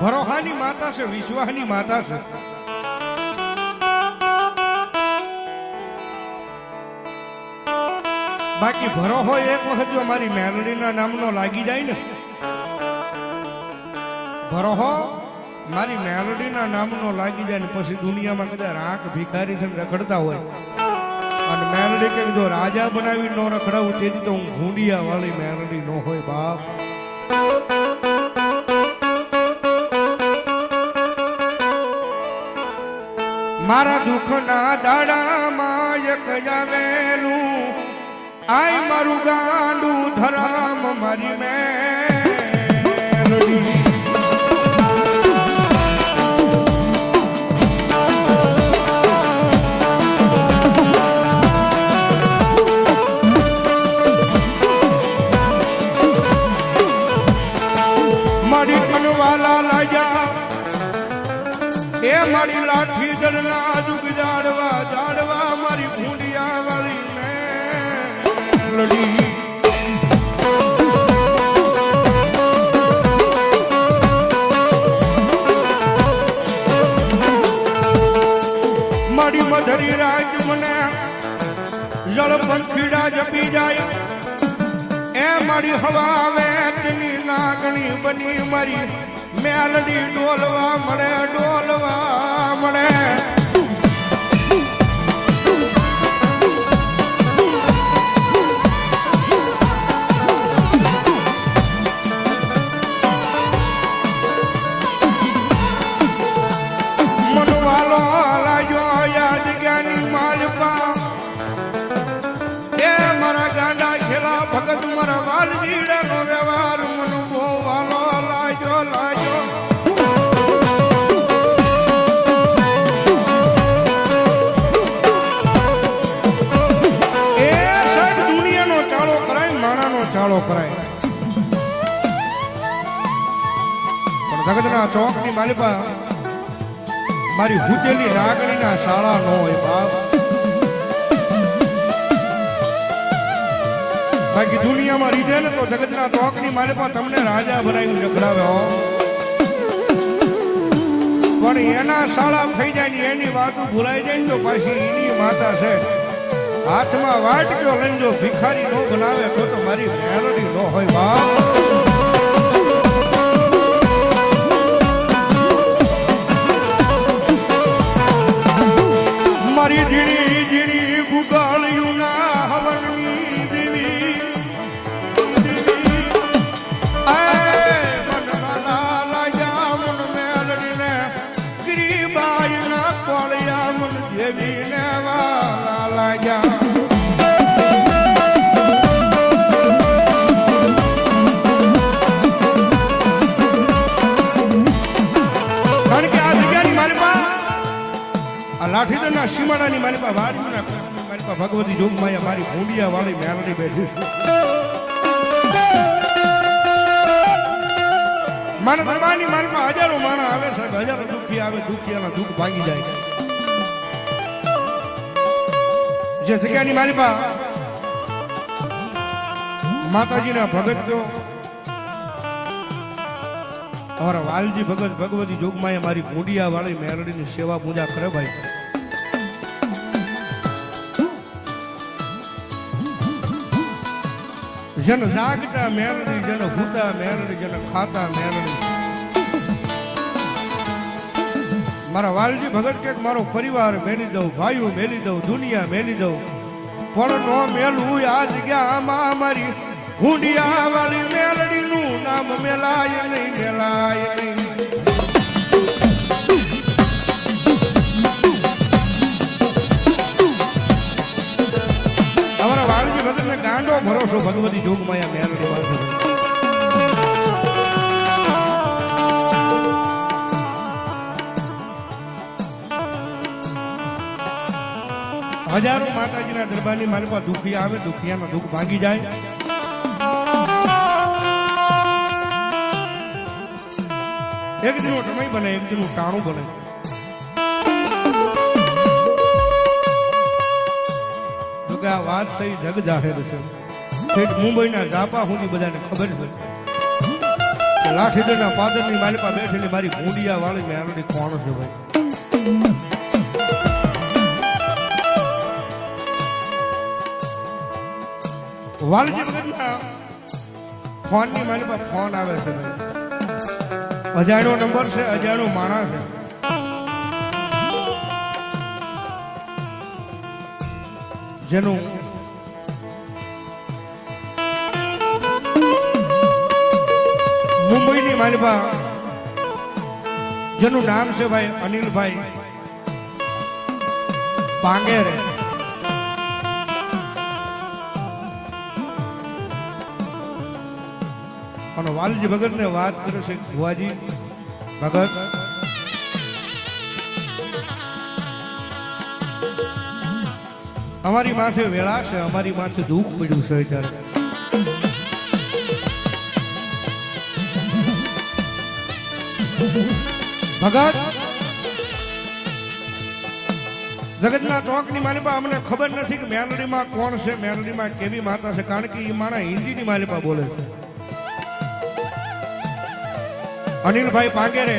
ભરોહાની માતા છે વિશ્વાસની માતા છે. બાકી ભરોહો એક વખત જો મારી મેલડીના નામનો લાગી જાય ને, ભરોહો મારી મેલડીના નામનો લાગી જાય ને, પછી દુનિયામાં કદાચ આંખ ભિખારી થઈને રખડતા હોય. અને મેલડી કે જો રાજા બનાવી ન રખડાવું, તેથી તો હું ઘૂંડિયા વાળી મેલડી ન હોય બાપ. મારા દુઃખના દાડામાં એક જાવેલું. આય મારું ગાંડું ધરામ મારી મેલડી લાઠી દળના જાડવા મારી ભૂંડિયા વાળી મેલડી મારી મધરી રાજ મને જળ પંખીડા જપી જાય. એ મારી હવા વેતની લાગણી બની મારી મેલડી ડોલવા મળે ડોલવા મળે. ભગત મારા વાલજીડાનો વ્યવહાર મન જગતના ચોકની માલિપા મારી હુતેલી નાગણીના શાળા નો હોય બાપ. બાકી દુનિયામાં રીધે ને તો જગતના ચોકની માલિપા તમને રાજા બનાવી રખડાવે હો. પણ એના શાળા થઈ જાય ને એની વાતો ભૂલાઈ જાય ને તો પાછી એની માતા છે. હાથમાં વાટક્યો લઈને જો ભિખારી નો બનાવે તો તો મારી મેલડી નો હોય બાપ. મન દેવીને વાલા લાજા કારણ કે આ જગ્યાની મારી પાસે આ લાઠીદરના પાસે ભગવતી જોગમાયા મારી ભૂંડિયા વાળી મેલડી બેઠી. મારા દરબારની મારી પાસે હજારો માણસ આવે સાહેબ, હજારો દુઃખી આવે, દુઃખીયાના દુઃખ ભાગી જાય જે જગ્યાની મારી પા માતાજીના ભગત અમારા વાલજી ભગત, ભગવતી જોગમાએ મારી ભૂંડિયા વાળી મેરડીની સેવા પૂજા કરે ભાઈ જન જાગતા મેરડી, જન હુતા મેરડી, જન ખાતા મેરડી. મારા વાલજી ભગત કે મારો પરિવાર મેલી દઉં, ભાઈઓ મેલી દઉં, દુનિયા મેલી દઉં. પણ નો મેલું આ જગ્યામાં મારી. હુંડિયા વાળી મેલડીનું નામ મેલાય નહીં, મેલાય ભગતને ગાંડો ભરોસો ભગવતી જોગમાયા મેલડી હજારો માતાજીના દરબારની મારી પાસે દુખિયા આવે, દુખિયાનો દુઃખ ભાગી જાય. એક દિનો ટમઈ બને, એક દિનું ટાણું બને. કે આ વાત સહી જગ જાહેર છે. ઠેઠ મુંબઈના ઝાપા સુધી બધાને ખબર છે લાઠીદરના પાદરની મારી બેઠેલી મારી ભૂંડિયા વાળી મેરડી કોણ છે ભાઈ? વાલજી વગરના ફોનની મારી પાસે ફોન આવે છે અજાણ્યો નંબર છે, અજાણ્યો માણસ છે. જેનું મુંબઈની માલિબા, જેનું નામ છે ભાઈ અનિલભાઈ પાંગેરે. અને વાલજી ભગત ને વાત કરે છે ભુવાજી ભગત. અમારી માથે વેળા છે, અમારી માથે દુઃખ પડ્યું છે અત્યારે. ભગત, જગતના ચોકની માલિપા અમને ખબર નથી કે મેલડીમાં કોણ છે, મેલડીમાં કેવી માતા છે, કારણ કે એ માણા હિન્દીની માલિપા બોલે છે. અનિલભાઈ પાંગેરે,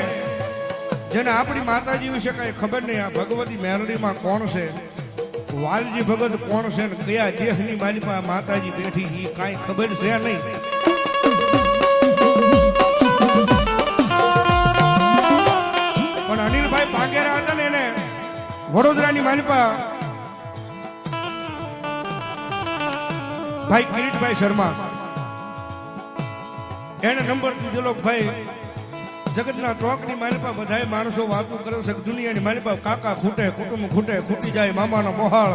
જેને આપણી માતાજી વિશે કઈ ખબર નહીં, આ ભગવતી મેલડીમાં કોણ છે વાલજી ભગત કોણ છે ને કયા દેહની બાજુમાં માતાજી બેઠી એ કાંઈ ખબર છે નહીં. પણ અનિલભાઈ ભાગેરા હતા ને એને વડોદરાની માલિપા ભાઈ કિરીટભાઈ શર્મા. એને નંબર દીધેલો ભાઈ જગતના ચોકની માલિપા બધા માણસો વાતો કરે છે, દુનિયાની દુનિયાની પાસે કાકા ખૂટે, કુટુંબ ખૂટે, ખૂટી જાય, મામાનો મોહાળ.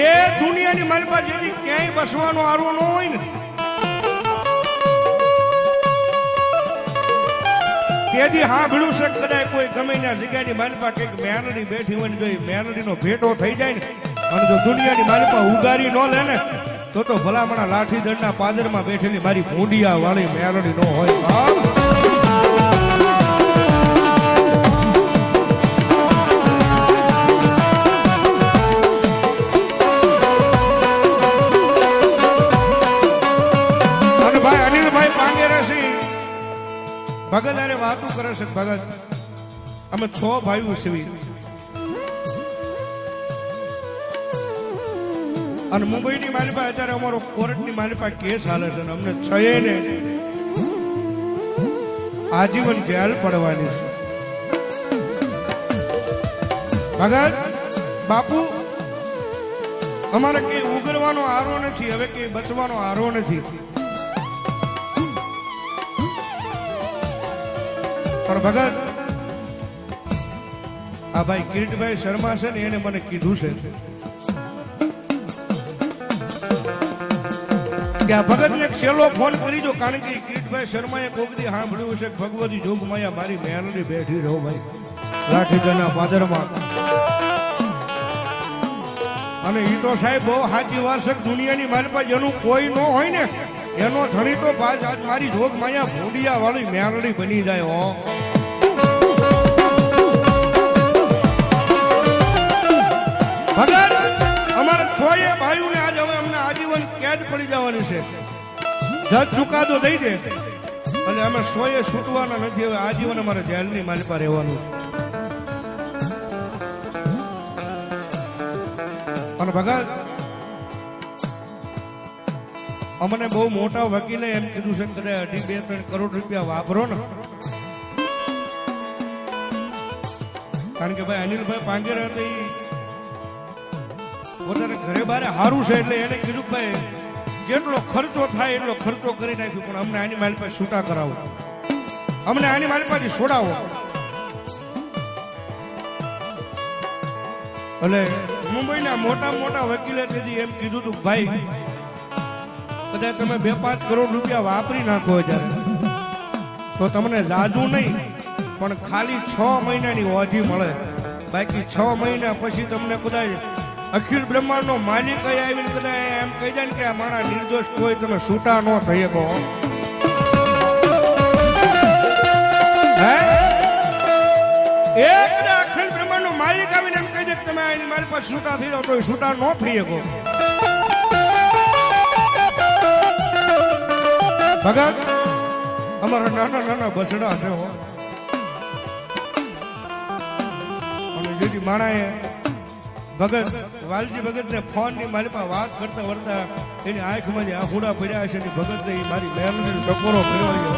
એ દુનિયાની માલિપા જેથી ક્યાંય બસવાનો આરો ન હોય ને, તેથી સાંભળ્યું છે કદાય કોઈ ગમે ના જગ્યાની માલિપા કંઈક મેરડી બેઠી હોય ને જો મેરડીનો ભેટો થઈ જાય ને, અને જો દુનિયાની માલિપા ઉગારી ન લે ને તો તો ભલામણા લાઠી દંડના પાદરમાં બેઠેલી મારી ભૂંડિયા વાળી મેરડી ન હોય. ભગત અરે વાતું કરે છે ભગત. અમે છ ભાઈઓ છીએ. અને મુંબઈની મારી પાસે અત્યારે અમારો કોર્ટની મારી પાસે કેસ હાલે છે અમને છએ ને આજીવન જેલ પડવાની છે. ભગત, બાપુ, અમારે કઈ ઉગરવાનો આરો નથી, હવે કઈ બચવાનો આરો નથી. પણ ભગત, આ ભાઈ કિરીટભાઈ શર્મા છે ને એને મને કીધું છે. કે આ ભગતને છેલ્લો ફોન કરી દો કારણ કે કિરીટભાઈ શર્માએ કોકદી સાંભળ્યું છે ભગવતી જોગમાયા મારી મેલડી બેઠી રહો ભાઈ. લાઠીગઢના પાદરમાં. અને ઈ તો સાહેબ બહુ સાચી વાત દુનિયાની મારી પાસે જેનું કોઈ ન હોય ને, એનો ધણી તો બાજ આજ મારી જોગ માયા ભૂંડિયા વાળી મેલડી બની જાય, હો. ભગત, અમારે છોયે ભાઈઓને કેદ પડી જવાની છે. જજ ચુકાદો દઈ દે. અને અમે સોએ છૂટવાના નથી, હવે આજીવન અમારે જેલની માલિપા રહેવાનું અને ભગત અમને બહુ મોટા વકીલે એમ કીધું છે કે અઢી, બે, ત્રણ કરોડ રૂપિયા વાપરો ને. કારણ કે ભાઈ અનિલભાઈ પાંગેર હતા પોતાને ઘરે બારે સારું છે એટલે એને કીધું ભાઈ જેટલો ખર્ચો થાય એટલો ખર્ચો કરી નાખ્યો, પણ અમને આની માલ પાસે છૂટા કરાવો. અમને આની માલ પાસે છોડાવો. એટલે મુંબઈના મોટા મોટા વકીલે તેથી એમ કીધું હતું, ભાઈ, કદાચ તમે બે પાંચ કરોડ રૂપિયા વાપરી નાખો જ્યારે તો તમને લાદુ નહીં, પણ ખાલી છ મહિનાની ઓધી મળે. બાકી છ મહિના પછી તમને કદાચ અખિલ બ્રહ્માંડનો માલિક અહીં આવીને કદાચ એમ કહી ને કે આ માણા નિર્દોષ કોઈ, તમે છૂટા ન થઈ શકો. એક અખિલ બ્રહ્માંડનો માલિક આવીને એમ કહી દે કે તમે આની મારી પાસે છૂટા થઈ જાઓ તો છૂટા ન થઈ શકો. ભગત, અમારા નાના નાના બસડા છે હો. અને જેથી માણાએ ભગત, વાલજી ભગત ને ફોનની મારી પાસે વાત કરતા વરતા એની આંખમાં જે આહુડા પડ્યા છે ને ભગત ને મારી બહેન ટકોરો ફેરવાયો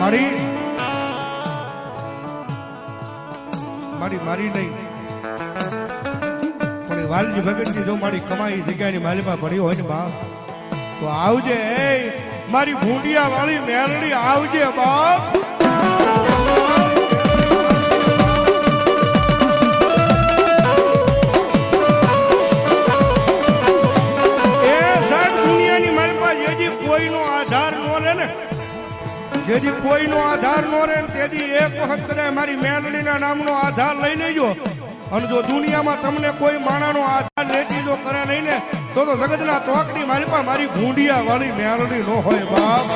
મારી મારી મારી નહીં. પણ વાલજી ભગતની જો મારી કમાઈ જગ્યાની મારી પાસે પડી હોય ને બાપ, તો આવજે, એ મારી ભૂંડિયા વાળી મેરડી, આવજે બાપ. જેથી કોઈનો આધાર નો રહે તેથી એક વખત કદાચ મારી મેલડીના નામનો આધાર લઈ લેજો. અને જો દુનિયામાં તમને કોઈ માણાનો આધાર લેતી જો કરે નહીં ને, તો તો જગતના ચોકડી મારી પાસે મારી ભૂંડિયા વાળી મેલડી નો હોય બાપ.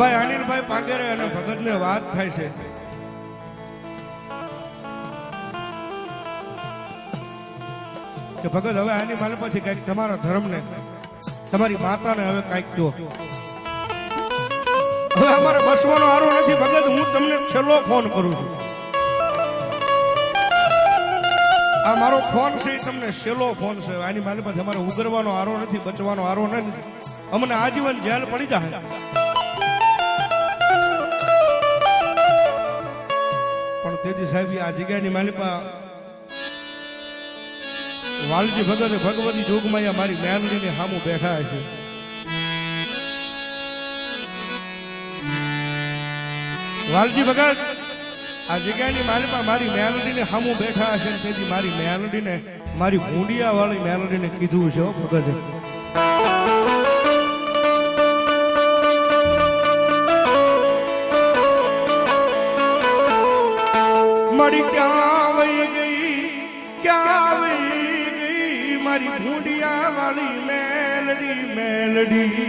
ભાઈ અનિલભાઈ પાંગેરે અને ભગતને વાત થાય છે. કે ભગત, હવે આની માલ પછી કંઈક તમારા ધર્મને, તમારી માતાને હવે કંઈક જો હવે અમારે બસવાનો આરો નથી. ભગત, હું તમને છેલ્લો ફોન કરું છું. આ મારો ફોન છે તમને છેલ્લો ફોન છે. આની માલ પછી અમારે ઉગરવાનો આરો નથી, બચવાનો આરો નથી. અમને આજીવન જેલ પડી જાય પણ તેથી સાહેબ, આ જગ્યાની માલિપા વાલજી ભગત ભગવતી જોગમાયા મારી મેલડીની સામું બેઠા છે. વાલજી ભગત આ જગ્યાની માલિકા મારી મેલડીને સામું બેઠા છે તેથી મારી મેલડીને મારી ગુંડિયા વાળી મેલડીને કીધું છે ભગત મેલડી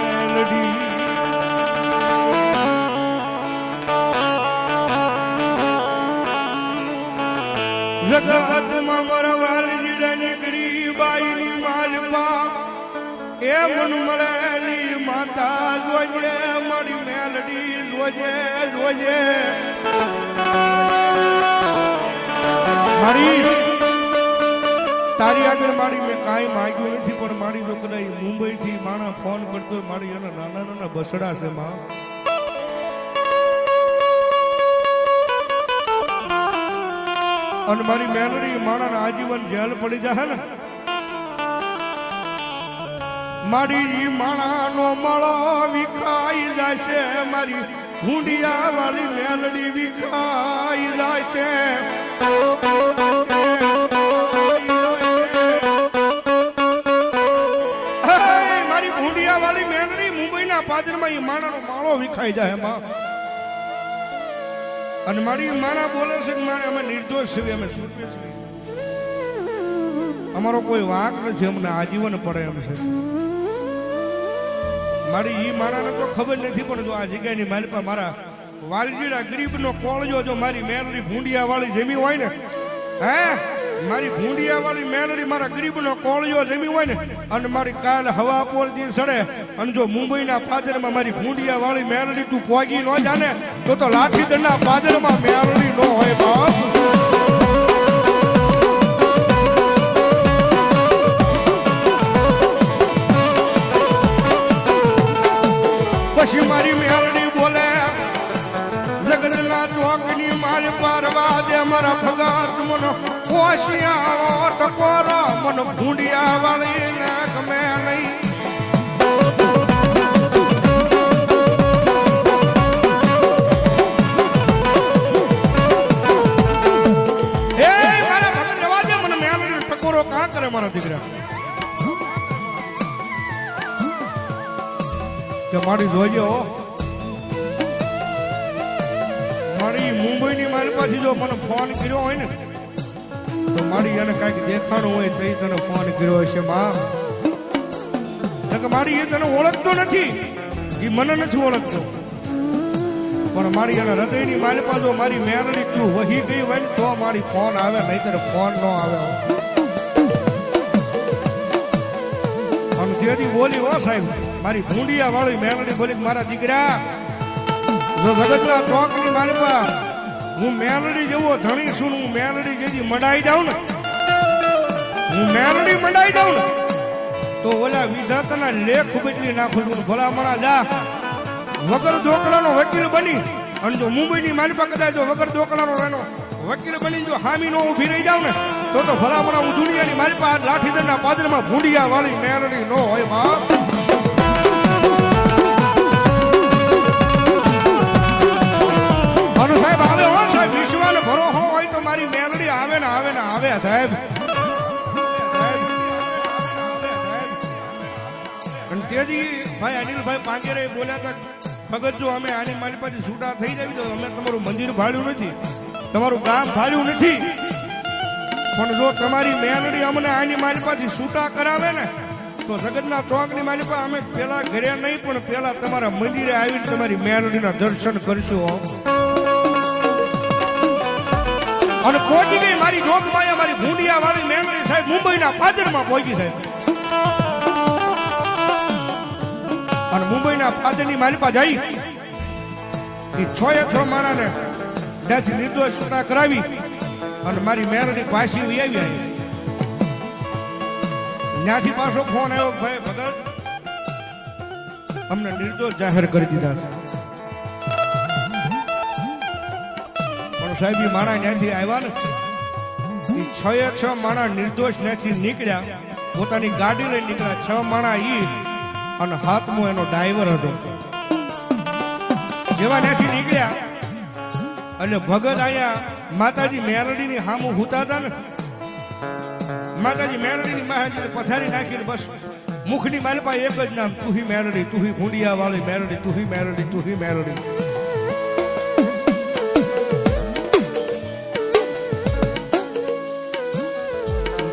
મેલડી જગતમાં મારા વાલજીડા નીકળી બાઈની માલપા, એ મન મળેલી માતા જોજે, મારી મેલડી જોજે જોજે. મારી, તારી આગળ મારી મેં કાંઈ માંગ્યું નથી. મારી જો કદાચ મુંબઈ થી માણા ફોન કરતો મારી એના નાના નાના બસડા છે માં. અને મારી મેલરી માણાને આજીવન જેલ પડી જાય ને. મારી માણાનો મળો વિખાઈ જશે, મારી ભૂંડિયા વાળી મેલડી વિખાઈ જશે. માણાનો વિખાઈ જાય એમાં. અને મારી માના બોલે છે કે મારે અમે નિર્દોષ છીએ, અમે સુરવીર છીએ. અમારો કોઈ વાંક નથી, અમને આજીવન પડે એમ છે. મારી ઈ મારાને તો ખબર નથી, પણ જો આ જગ્યાની મારી પાસે મારા વાલજીડા ગરીબનો કોળજો જો મારી મેલડી ભૂંડિયા વાળી જેમી હોય ને, હે? મારી ભૂંડિયા વાળી મેલડી મારા ગરીબનો કોળિયો જમી હોય ને, અને મારી કાલ હવા પોર દિન સડે, અને જો મુંબઈના પાદરમાં મારી ભૂંડિયા વાળી મેલડી તું પોગી ન જાને, તો તો લાઠી દંડના પાદરમાં મેલડી ન હોય બાપ. પછી મારી ચોકની દે મારા ભગત મનો. કોશિયા ટકોરો મન. ભૂંડિયા વાળી ને ગમે નહીં. કાં કરે મારા દીકરા? કે મારી જોજો મુંબઈની મારી પાસે જો મને ફોન કર્યો હોય ને, તો મારી એને કાંઈક દેખાડો હોય તો તને ફોન કર્યો હશે માં મારી એ તને ઓળખતો નથી. એ મને નથી ઓળખતો. પણ મારી એના હૃદયની માલિપા જો મારી મેરણી તું વહી ગઈ હોય ને, તો મારી ફોન આવે, નહીતર ફોન ન આવે. અને જેથી બોલી હો સાહેબ, મારી ભૂંડિયા વાળી મેરણી બોલી મારા દીકરા જગતના ચોકની માલિપા હું મેલડી જેવો ધણી છું હું મેલડી જેવી મંડાઈ જાઉં ને, હું મેલડી મંડાઈ જાઉં ને, તો ઓલા વિધાતાના લેખ બદલી નાખું છું ભલામણા જા. વગર ઢોકળાનો વકીલ બની, અને જો મુંબઈની માલિપા કદાચ જો વગર ઢોકળાનો એનો વકીલ બની, જો હામી નો ઊભી રહી જાઉં ને, તો તો ભલામણા હું દુનિયાની માલિપા લાઠીદરના પાદરમાં ભૂંડિયા વાળી મેરડી નો હોય બાપ. આવે ને આવે ને, આવે સાહેબ. તેજી ભાઈ અનિલભાઈ પાંજેરે બોલ્યા હતા, ભગત જો અમે આની મારી છૂટા થઈ જાય તો અમે તમારું મંદિર ભાડ્યું નથી. તમારું ગામ ભાડ્યું નથી. પણ જો તમારી મેલડી અમને આની મારી પાસે છૂટા કરાવે ને, તો જગતના ચોકની મારી પાસે અમે પેલા ઘરે નહીં, પણ પેલા તમારા મંદિરે આવીને તમારી મેલડીના દર્શન કરશું. અને પહોંચી ગઈ મારી જોગમાયા મારી ભૂંડિયા વાળી મેમરી સાહેબ મુંબઈના પાદરમાં પહોંચી સાહેબ. અને મુંબઈના પાદરની માલિપા જઈ એ છ એ છ માણાને ત્યાંથી નિર્દોષ છૂટા કરાવી અને મારી મેરડી પાછી આવી આવી ત્યાંથી પાછો ફોન આવ્યો ભાઈ ભગત. અમને નિર્દોષ જાહેર કરી દીધા. સાહેબ માણા ત્યાંથી આવ્યા ને. છ એ છ માણા નિર્દોષ ત્યાંથી નીકળ્યા. પોતાની ગાડી લઈ નીકળ્યા. છ માણા ઈ અને હાથમો એનો ડ્રાઈવર હતો. જેવા ત્યાંથી નીકળ્યા. એટલે ભગત અહીંયા માતાજી મેરડીની હામું હુતા હતા ને. માતાજી મેરડીની મહાજી પથારી નાખીને બસ મુખની મારી પાસે એક જ નામ, તુહી મેરડી, તુહી ભૂંડિયા વાળી મેરડી, તુહી મેરડી તુહી મેરડી.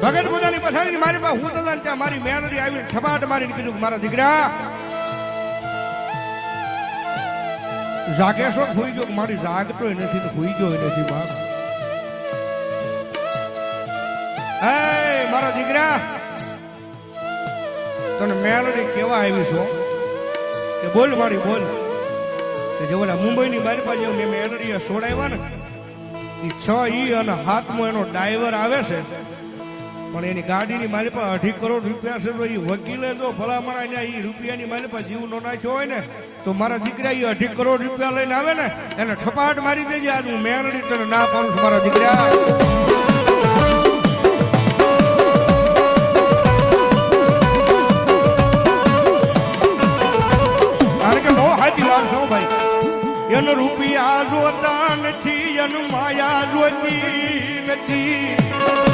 ભગત પોતાની પથારી મારી પાસે હું હતા ત્યાં મારી મેરડી આવીને ઠપાટ મારીને કીધું મારા દીકરા, જાગે સુઈ ગયો મારી જાગતો નથી તો સુઈ ગયો નથી બાપ. હે, મારા દીકરા, તને મેલડી કેવા આવી છો? કે બોલ મારી, બોલ. કે જે ઓલા મુંબઈની બારી પાસે મેં મેલડીએ સોડાવ્યા ને એ છ ઈ અને હાથમાં એનો ડ્રાઈવર આવે છે પણ એની ગાડીની મારી પાસે અઢી કરોડ રૂપિયા છે તો એ વકીલે જો ભલામણ અહીંયા એ રૂપિયાની મારી પાસે જીવ નો નાખ્યો હોય ને, તો મારા દીકરા એ અઢી કરોડ રૂપિયા લઈને આવે ને, એને ઠપાટ મારી દેજે. આજ હું મેરડી તને ના પાડું છું મારા દીકરા. એનો રૂપિયા જોતા નથી, એનું માયા જોતી નથી.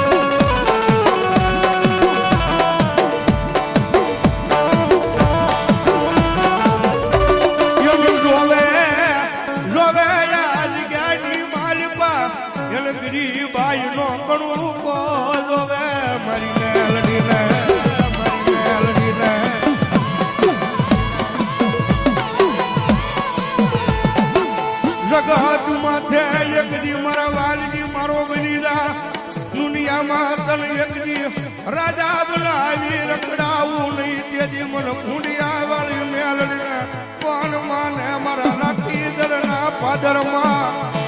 રાજા બનાવી રખડાવું નહીં. તેથી મને ભૂંડિયા વાળી મેળવીને કોણ માને મારા લાઠી દરના પાદરમાં?